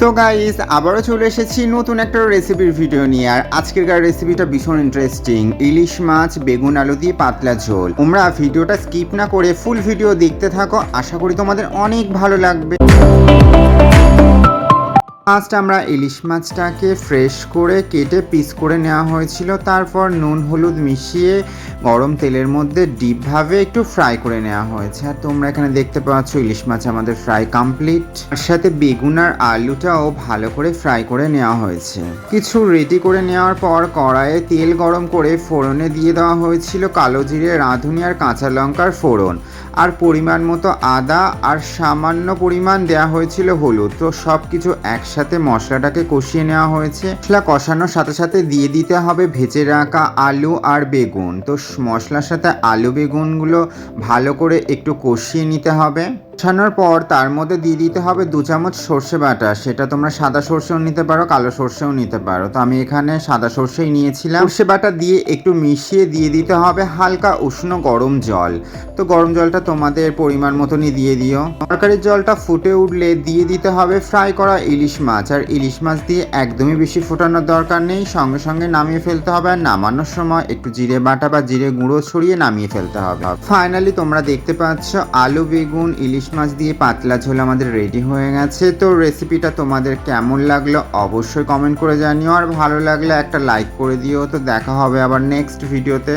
So guys আবারও চলে এসেছি নতুন একটা রেসিপির ভিডিও নিয়ে। আর আজকেরকার রেসিপিটা ভীষণ ইন্টারেস্টিং ইলিশ মাছ, বেগুন, আলু দিয়ে পাতলা ঝোল। তোমরা ভিডিওটা স্কিপ না করে ফুল ভিডিও দেখতে থাকো। আশা করি তোমাদের অনেক ভালো লাগবে। ফার্স্ট আমরা ইলিশ মাছটাকে ফ্রেশ করে কেটে পিস করে নেওয়া হয়েছিল। তারপর নুন, হলুদ মিশিয়ে গরম তেলের মধ্যে ডিপভাবে একটু ফ্রাই করে নেওয়া হয়েছে। আর তোমরা এখানে দেখতে পাচ্ছ ইলিশ মাছ আমাদের ফ্রাই কমপ্লিট তার সাথে বেগুন আর আলুটাও ভালো করে ফ্রাই করে নেওয়া হয়েছে। কিছু রেডি করে নেওয়ার পর কড়াইয়ে তেল গরম করে ফোড়নে দিয়ে দেওয়া হয়েছিল কালো জিরে, রাঁধুনি আর কাঁচা লঙ্কার ফোড়ন। আর পরিমাণ মতো আদা আর সামান্য পরিমাণ দেয়া হয়েছিল হলুদ। তো সব কিছু একসাথে মশলাটাকে কষিয়ে নেওয়া হয়েছে। মশলা কষানোর সাথে সাথে দিয়ে দিতে হবে ভেজে রাখা আলু আর বেগুন। তো মশলার সাথে আলু বেগুনগুলো ভালো করে একটু কষিয়ে নিতে হবে। কষানোর পর তার মধ্যে দিয়ে দিতে হবে দু চামচ সর্ষে বাটা। সেটা তোমরা সাদা সর্ষেও নিতে পারো, কালো সর্ষেও নিতে পারো। তো আমি এখানে সাদা সর্ষেই নিয়েছিলাম। সর্ষে বাটা দিয়ে একটু মিশিয়ে দিয়ে দিতে হবে হালকা উষ্ণ গরম জল। তো গরম জলটা তোমাদের পরিমাণ মতনই দিয়ে দিও। তরকারির জলটা ফুটে উঠলে দিয়ে দিতে হবে ফ্রাই করা ইলিশ মাছ। আর ইলিশ মাছ দিয়ে একদমই বেশি ফোটানোর দরকার নেই। সঙ্গে সঙ্গে নামিয়ে ফেলতে হবে। আর নামানোর সময় একটু জিরে বাটা বা জিরে গুঁড়ো ছড়িয়ে নামিয়ে ফেলতে হবে। ফাইনালি তোমরা দেখতে পাচ্ছ আলু, বেগুন, ইলিশ মাছ দিয়ে পাতলা ঝোল আমাদের রেডি হয়ে গেছে। তো রেসিপিটা তোমাদের কেমন লাগল অবশ্যই কমেন্ট করে জানিও। আর ভালো লাগলে একটা লাইক করে দিও। তো দেখা হবে আবার নেক্সট ভিডিওতে